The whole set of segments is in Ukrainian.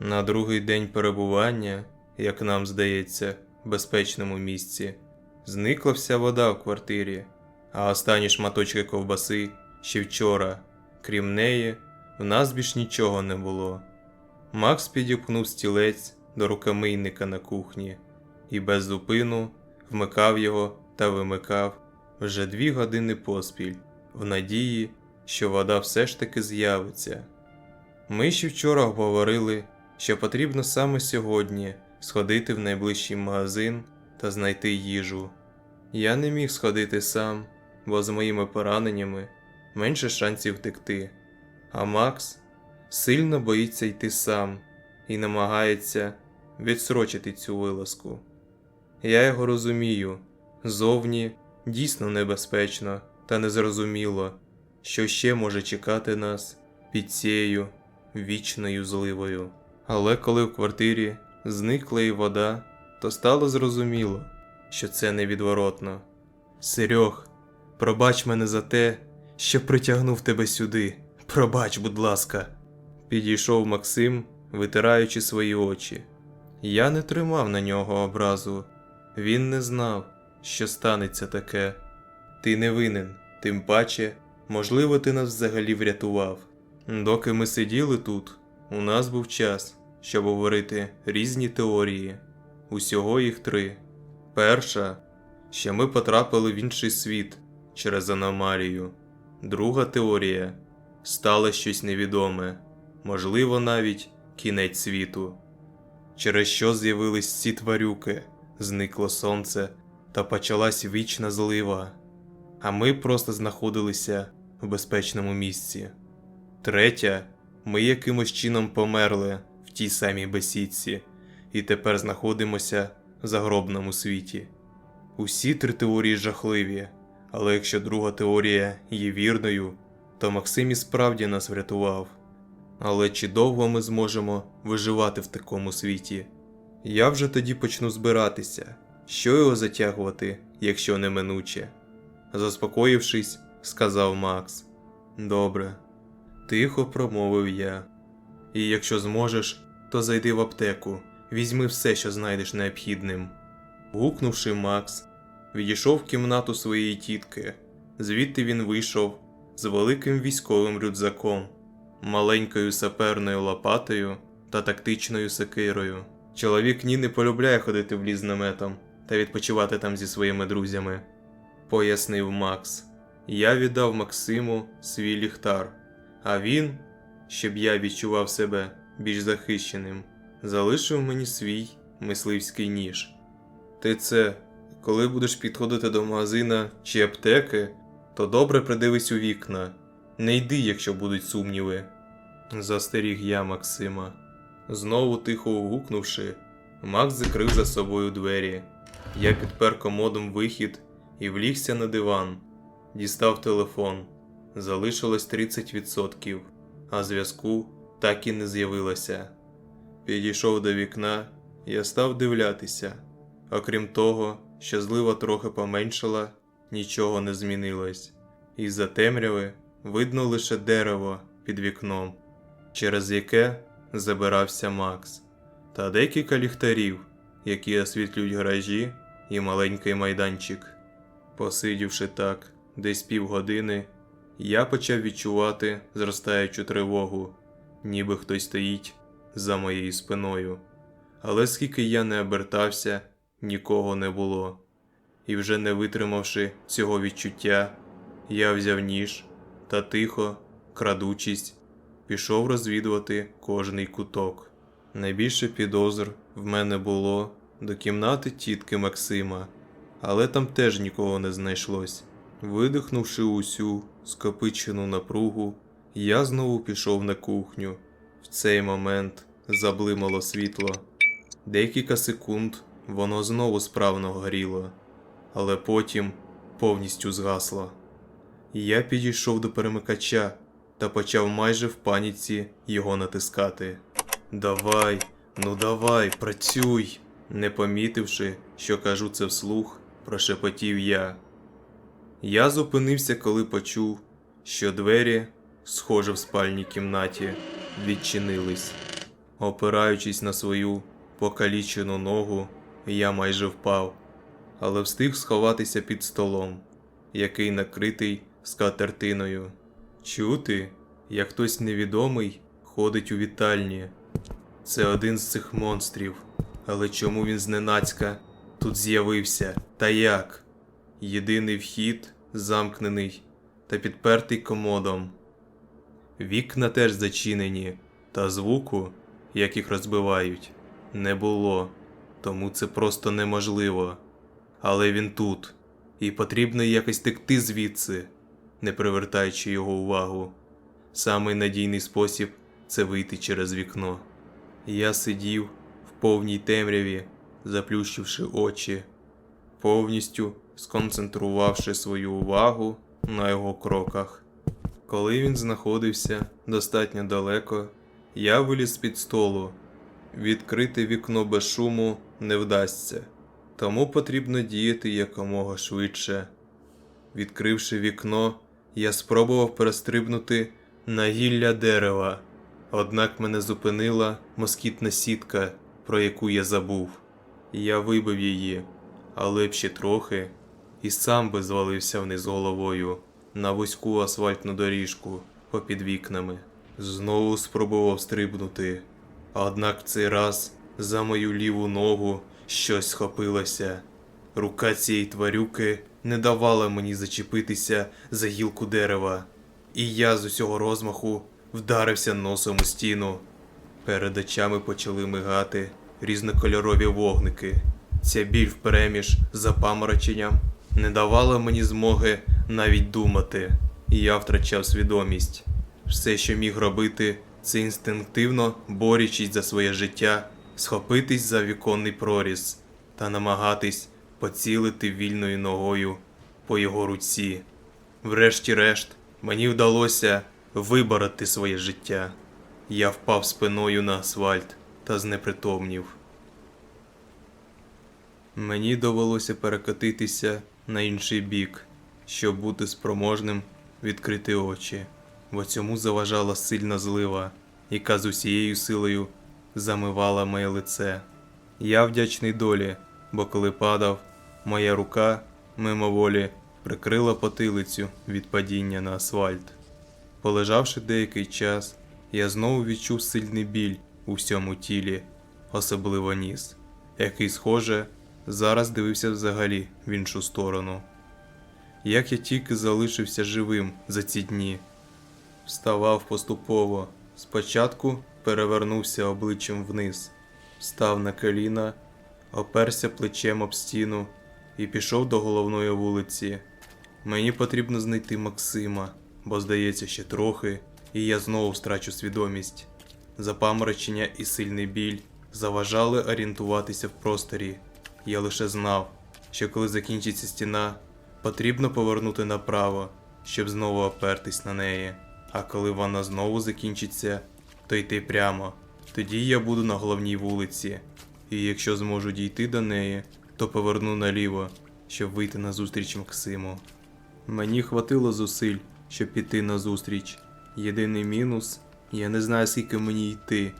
На другий день перебування, як нам здається, в безпечному місці, зникла вся вода в квартирі, а останні шматочки ковбаси ще вчора, крім неї, в нас більш нічого не було. Макс підіпхнув стілець до рукомийника на кухні і без зупину вмикав його та вимикав вже дві години поспіль, в надії, що вода все ж таки з'явиться. Ми ще вчора говорили, що потрібно саме сьогодні сходити в найближчий магазин та знайти їжу. Я не міг сходити сам, бо з моїми пораненнями менше шансів втекти. А Макс сильно боїться йти сам і намагається відсрочити цю вилазку. Я його розумію, зовні дійсно небезпечно та незрозуміло, що ще може чекати нас під цією вічною зливою. Але коли в квартирі зникла і вода, то стало зрозуміло, що це невідворотно. Серьох, пробач мене за те, що притягнув тебе сюди. Пробач, будь ласка. Підійшов Максим, витираючи свої очі. Я не тримав на нього образу. Він не знав, що станеться таке. Ти не винен, тим паче, можливо, ти нас взагалі врятував. Доки ми сиділи тут, у нас був час, щоб говорити різні теорії. Усього їх три. Перша, що ми потрапили в інший світ через аномалію. Друга теорія стало щось невідоме, можливо, навіть кінець світу. Через що з'явились ці тварюки, зникло сонце та почалась вічна злива, а ми просто знаходилися в безпечному місці. Третя, ми якимось чином померли тій самій бесідці і тепер знаходимося в загробному світі. Усі три теорії жахливі, але якщо друга теорія є вірною, то Максим і справді нас врятував. Але чи довго ми зможемо виживати в такому світі? Я вже тоді почну збиратися, що його затягувати, якщо неминуче. Заспокоївшись, сказав Макс. Добре, тихо промовив я. І якщо зможеш, то зайди в аптеку, візьми все, що знайдеш необхідним. Гукнувши Макс, відійшов в кімнату своєї тітки. Звідти він вийшов з великим військовим рюкзаком, маленькою саперною лопатою та тактичною секирою. Чоловік ні не полюбляє ходити в ліс наметом та відпочивати там зі своїми друзями, пояснив Макс. Я віддав Максиму свій ліхтар, а він, щоб я відчував себе більш захищеним, залишив мені свій мисливський ніж. Ти це, коли будеш підходити до магазина чи аптеки, то добре придивись у вікна. Не йди, якщо будуть сумніви. Застеріг я Максима. Знову тихо гукнувши, Макс закрив за собою двері. Я підпер комодом вихід і влігся на диван, дістав телефон. Залишилось 30%, а зв'язку так і не з'явилося. Підійшов до вікна, я став дивлятися. Окрім того, що злива трохи поменшала, нічого не змінилось. Із-за темряви видно лише дерево під вікном, через яке забирався Макс, та декілька ліхтарів, які освітлюють гаражі і маленький майданчик. Посидівши так десь півгодини, я почав відчувати зростаючу тривогу, ніби хтось стоїть за моєю спиною. Але скільки я не обертався, нікого не було. І вже не витримавши цього відчуття, я взяв ніж та тихо, крадучись, пішов розвідувати кожний куток. Найбільше підозр в мене було до кімнати тітки Максима, але там теж нікого не знайшлось. Видихнувши усю скопичену напругу, я знову пішов на кухню. В цей момент заблимало світло. Декілька секунд воно знову справно горіло, але потім повністю згасло. Я підійшов до перемикача та почав майже в паніці його натискати. Давай, ну давай, працюй. Не помітивши, що кажу це вслух, прошепотів я. Я зупинився, коли почув, що двері, схоже в спальній кімнаті, відчинились. Опираючись на свою покалічену ногу, я майже впав, але встиг сховатися під столом, який накритий скатертиною. Чути, як хтось невідомий ходить у вітальні. Це один з цих монстрів. Але чому він зненацька тут з'явився? Та як? Єдиний вхід замкнений та підпертий комодом. Вікна теж зачинені, та звуку, як їх розбивають, не було, тому це просто неможливо. Але він тут, і потрібно якось текти звідси, не привертаючи його увагу. Самий надійний спосіб це вийти через вікно. Я сидів в повній темряві, заплющивши очі, повністю сконцентрувавши свою увагу на його кроках. Коли він знаходився достатньо далеко, я виліз з-під столу. Відкрити вікно без шуму не вдасться, тому потрібно діяти якомога швидше. Відкривши вікно, я спробував перестрибнути на гілля дерева, однак мене зупинила москітна сітка, про яку я забув. Я вибив її, але б ще трохи, і сам би звалився вниз головою на вузьку асфальтну доріжку попід вікнами. Знову спробував стрибнути, однак цей раз за мою ліву ногу щось схопилося. Рука цієї тварюки не давала мені зачепитися за гілку дерева, і я з усього розмаху вдарився носом у стіну. Перед очами почали мигати різнокольорові вогники. Ця біль впереміж з запамороченням не давала мені змоги навіть думати, і я втрачав свідомість. Все, що міг робити, це інстинктивно, борючись за своє життя, схопитись за віконний проріз та намагатись поцілити вільною ногою по його руці. Врешті-решт, мені вдалося вибороти своє життя. Я впав спиною на асфальт та знепритомнів. Мені довелося перекотитися на інший бік, щоб бути спроможним відкрити очі, бо цьому заважала сильна злива, яка з усією силою замивала моє лице. Я вдячний долі, бо коли падав, моя рука мимоволі прикрила потилицю від падіння на асфальт. Полежавши деякий час, я знову відчув сильний біль у всьому тілі, особливо ніс, який, схоже, зараз дивився взагалі в іншу сторону. Як я тільки залишився живим за ці дні, вставав поступово. Спочатку перевернувся обличчям вниз, став на коліна, оперся плечем об стіну і пішов до головної вулиці. Мені потрібно знайти Максима, бо здається ще трохи, і я знову втрачу свідомість. Запаморочення і сильний біль заважали орієнтуватися в просторі. Я лише знав, що коли закінчиться стіна, потрібно повернути направо, щоб знову опертись на неї. А коли вона знову закінчиться, то йти прямо. Тоді я буду на головній вулиці, і якщо зможу дійти до неї, то поверну наліво, щоб вийти на зустріч Максиму. Мені хватило зусиль, щоб піти на зустріч. Єдиний мінус я не знаю, скільки мені йти.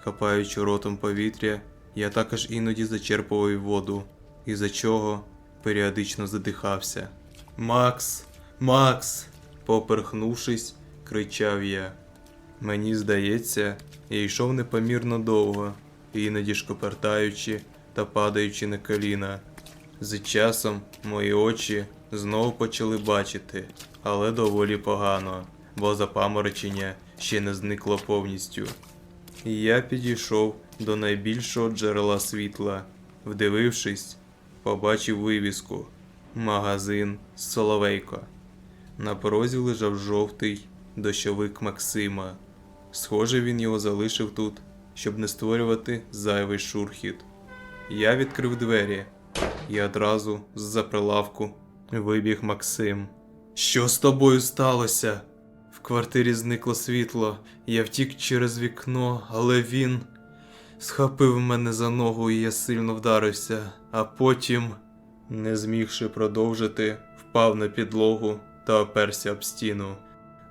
Хапаючи ротом повітря, я також іноді зачерпував воду, із-за чого періодично задихався. Макс, Макс! поперхнувшись, кричав я. Мені здається, я йшов непомірно довго, іноді шкопертаючи та падаючи на коліна. З часом мої очі знову почали бачити, але доволі погано, бо запаморочення ще не зникло повністю. Я підійшов до найбільшого джерела світла. Вдивившись, побачив вивіску Магазин Соловейко. На порозі лежав жовтий дощовик Максима. Схоже, він його залишив тут, щоб не створювати зайвий шурхіт. Я відкрив двері, і одразу з-за прилавку вибіг Максим. Що з тобою сталося? В квартирі зникло світло, я втік через вікно, але він схопив мене за ногу і я сильно вдарився, а потім, не змігши продовжити, впав на підлогу та оперся об стіну.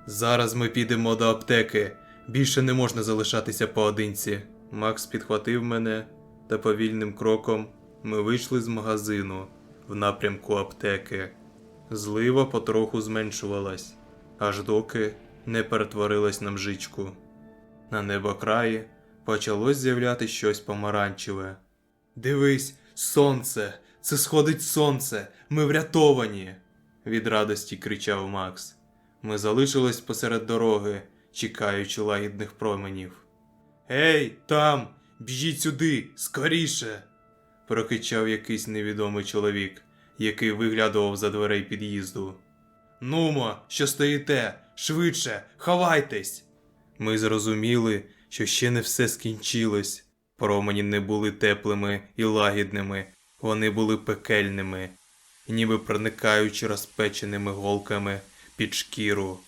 Зараз ми підемо до аптеки. Більше не можна залишатися поодинці. Макс підхватив мене, та повільним кроком ми вийшли з магазину в напрямку аптеки. Злива потроху зменшувалась, аж доки не перетворилась на мжичку. На небокраї почалось з'являти щось помаранчеве. Дивись, сонце! Це сходить сонце! Ми врятовані! від радості кричав Макс. Ми залишились посеред дороги, чекаючи лагідних променів. Ей, там! Біжіть сюди, скоріше! прокричав якийсь невідомий чоловік, який виглядував за дверей під'їзду. Нумо, що стоїте? Швидше, ховайтесь! Ми зрозуміли, що ще не все скінчилось. Промені не були теплими і лагідними, вони були пекельними, ніби проникаючи розпеченими голками під шкіру.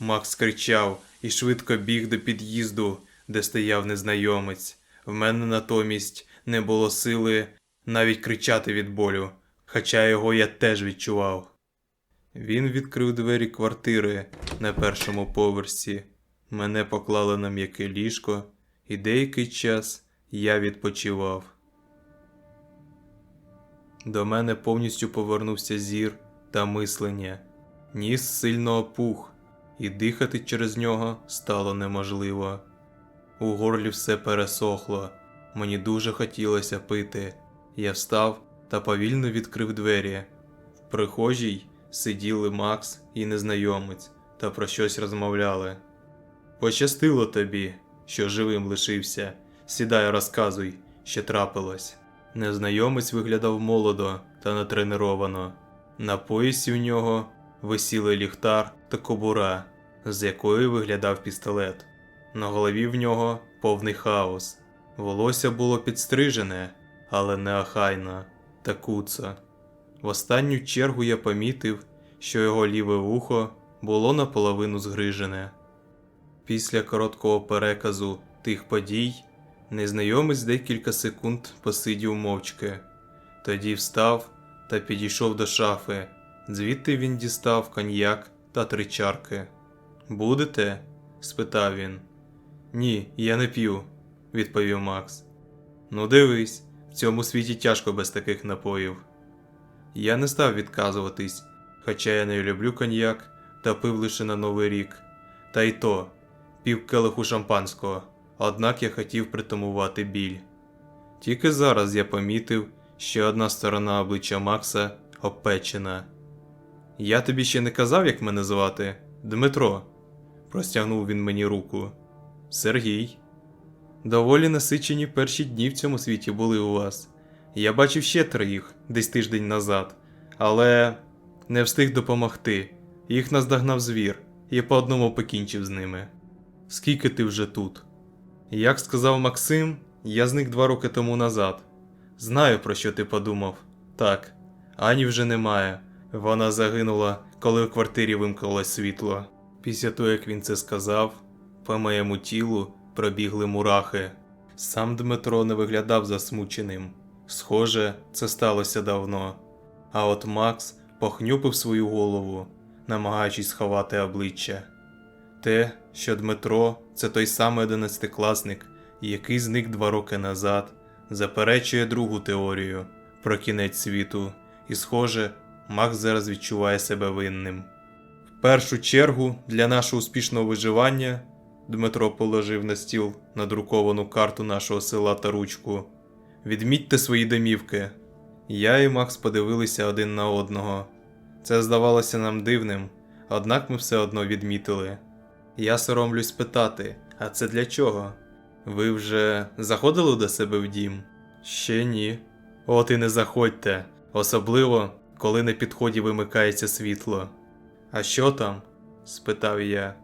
Макс кричав і швидко біг до під'їзду, де стояв незнайомець. В мене натомість не було сили навіть кричати від болю, хоча його я теж відчував. Він відкрив двері квартири на першому поверсі. Мене поклали на м'яке ліжко, і деякий час я відпочивав. До мене повністю повернувся зір та мислення. Ніс сильно опух, і дихати через нього стало неможливо. У горлі все пересохло, мені дуже хотілося пити. Я встав та повільно відкрив двері. В прихожій сиділи Макс і незнайомець та про щось розмовляли. Пощастило тобі, що живим лишився. Сідай, розказуй, що трапилось. Незнайомець виглядав молодо та натренировано. На поясі у нього висіли ліхтар та кобура, з якої виглядав пістолет. На голові в нього повний хаос. Волосся було підстрижене, але не охайно та куцо. В останню чергу я помітив, що його ліве вухо було наполовину згрижене. Після короткого переказу тих подій незнайомець декілька секунд посидів мовчки, тоді встав та підійшов до шафи. Звідти він дістав коньяк та три чарки. Будете? спитав він. Ні, я не п'ю, відповів Макс. Ну, дивись, в цьому світі тяжко без таких напоїв. Я не став відказуватись, хоча я не люблю коньяк та пив лише на Новий рік. Та й то, пів келиху шампанського, однак я хотів притамувати біль. Тільки зараз я помітив, що одна сторона обличчя Макса обпечена. Я тобі ще не казав, як мене звати? Дмитро. Простягнув він мені руку. Сергій. Доволі насичені перші дні в цьому світі були у вас. Я бачив ще троїх десь тиждень назад, але не встиг допомогти. Їх наздогнав звір, і по одному покінчив з ними. Скільки ти вже тут? Як сказав Максим, я зник два роки тому назад. Знаю, про що ти подумав. Так, Ані вже немає. Вона загинула, коли в квартирі вимкнулось світло. Після того, як він це сказав, по моєму тілу пробігли мурахи. Сам Дмитро не виглядав засмученим. Схоже, це сталося давно. А от Макс похнюпив свою голову, намагаючись сховати обличчя. Те, що Дмитро це той самий одинадцятикласник, який зник два роки назад, заперечує другу теорію про кінець світу, і, схоже, Макс зараз відчуває себе винним. В першу чергу для нашого успішного виживання Дмитро положив на стіл надруковану карту нашого села та ручку. Відмітьте свої домівки. Я і Макс подивилися один на одного. Це здавалося нам дивним, однак ми все одно відмітили. Я соромлюсь питати, а це для чого? Ви вже заходили до себе в дім? Ще ні. От і не заходьте, особливо, коли на підході вимикається світло. А що там? спитав я.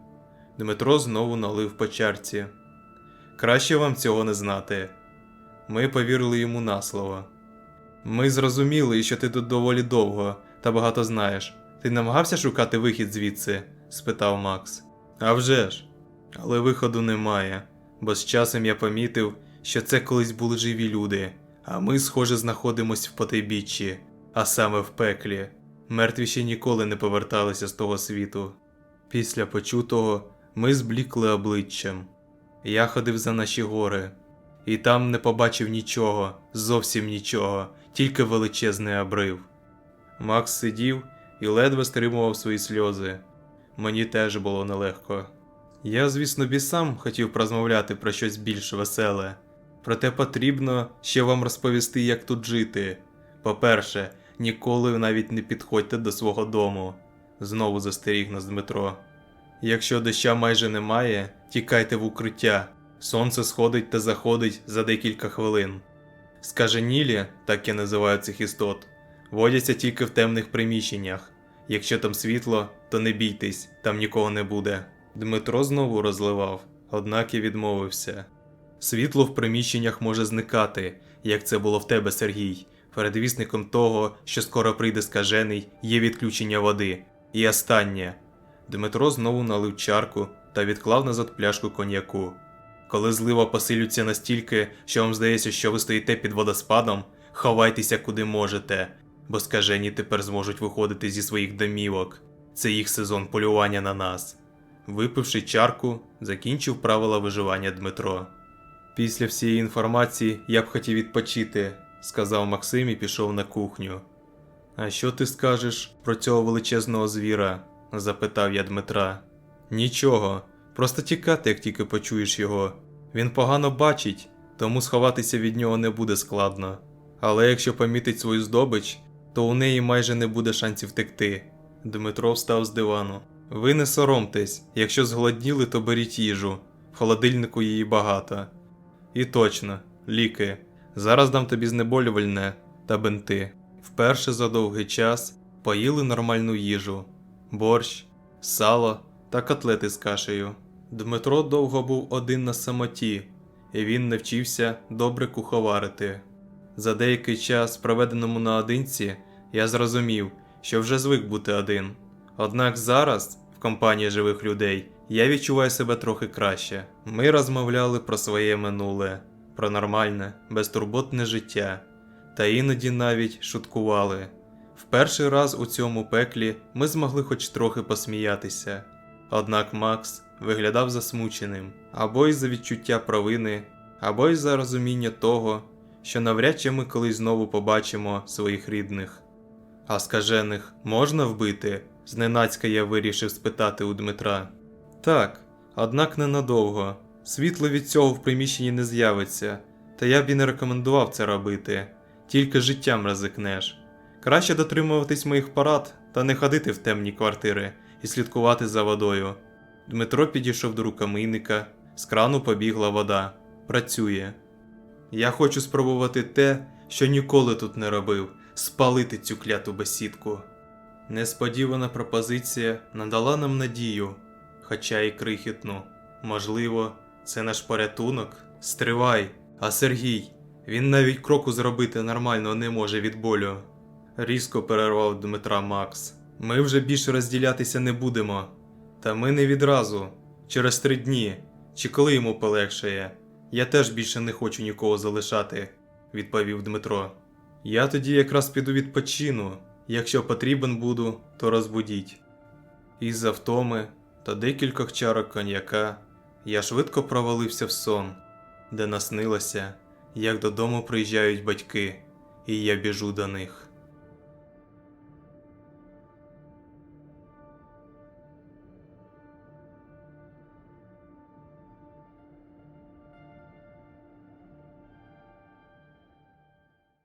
Дмитро знову налив по чарці. Краще вам цього не знати. Ми повірили йому на слово. Ми зрозуміли, що ти тут доволі довго та багато знаєш. Ти намагався шукати вихід звідси? спитав Макс. «А вже ж. Але виходу немає, бо з часом я помітив, що це колись були живі люди, а ми, схоже, знаходимось в потайбіччі, а саме в пеклі. Мертві ще ніколи не поверталися з того світу. Після почутого ми зблікли обличчям. Я ходив за наші гори, і там не побачив нічого, зовсім нічого, тільки величезний обрив. Макс сидів і ледве стримував свої сльози. Мені теж було нелегко. Я, звісно, б і сам хотів порозмовляти про щось більш веселе, проте потрібно ще вам розповісти, як тут жити. По-перше, ніколи навіть не підходьте до свого дому. Знову застеріг нас Дмитро. Якщо доща майже немає, тікайте в укриття. Сонце сходить та заходить за декілька хвилин. Скаженілі, так я називаю цих істот, водяться тільки в темних приміщеннях. Якщо там світло, то не бійтесь, там нікого не буде. Дмитро знову розливав, однак і відмовився. Світло в приміщеннях може зникати, як це було в тебе, Сергій. Передвісником того, що скоро прийде скажений, є відключення води. І останнє. Дмитро знову налив чарку та відклав назад пляшку коньяку. Коли злива посилюється настільки, що вам здається, що ви стоїте під водоспадом, ховайтеся куди можете, бо скажені тепер зможуть виходити зі своїх домівок. Це їх сезон полювання на нас. Випивши чарку, закінчив правила виживання Дмитро. Після всієї інформації я б хотів відпочити, сказав Максим і пішов на кухню. А що ти скажеш про цього величезного звіра? запитав я Дмитра. Нічого, просто тікати, як тільки почуєш його. Він погано бачить, тому сховатися від нього не буде складно. Але якщо помітить свою здобич, то у неї майже не буде шансів втекти. Дмитро встав з дивану. Ви не соромтесь, якщо зголодніли, то беріть їжу. В холодильнику її багато. І точно, ліки. Зараз дам тобі знеболювальне та бинти. Вперше за довгий час поїли нормальну їжу: борщ, сало та котлети з кашею. Дмитро довго був один на самоті, і він навчився добре куховарити. За деякий час, проведеному наодинці, я зрозумів, що вже звик бути один. Однак зараз, в компанії живих людей, я відчуваю себе трохи краще. Ми розмовляли про своє минуле, про нормальне, безтурботне життя, та іноді навіть шуткували. В перший раз у цьому пеклі ми змогли хоч трохи посміятися. Однак Макс виглядав засмученим або із-за відчуття провини, або із-за розуміння того, що навряд чи ми колись знову побачимо своїх рідних. А скажених можна вбити? зненацька я вирішив спитати у Дмитра. Так, однак ненадовго. Світло від цього в приміщенні не з'явиться, та я б і не рекомендував це робити, тільки життям ризикнеш. Краще дотримуватись моїх порад та не ходити в темні квартири і слідкувати за водою. Дмитро підійшов до рукомийника, з крану побігла вода. Працює. Я хочу спробувати те, що ніколи тут не робив спалити цю кляту бесідку. Несподівана пропозиція надала нам надію, хоча й крихітну. Можливо, це наш порятунок? Стривай, а Сергій, він навіть кроку зробити нормально не може від болю. Різко перервав Дмитра Макс. Ми вже більше розділятися не будемо. Та ми не відразу, через три дні, чи коли йому полегшає. Я теж більше не хочу нікого залишати, відповів Дмитро. Я тоді якраз піду відпочину. Якщо потрібен буду, то розбудіть. Із-за втоми та декількох чарок коньяка я швидко провалився в сон, де наснилося, як додому приїжджають батьки, і я біжу до них.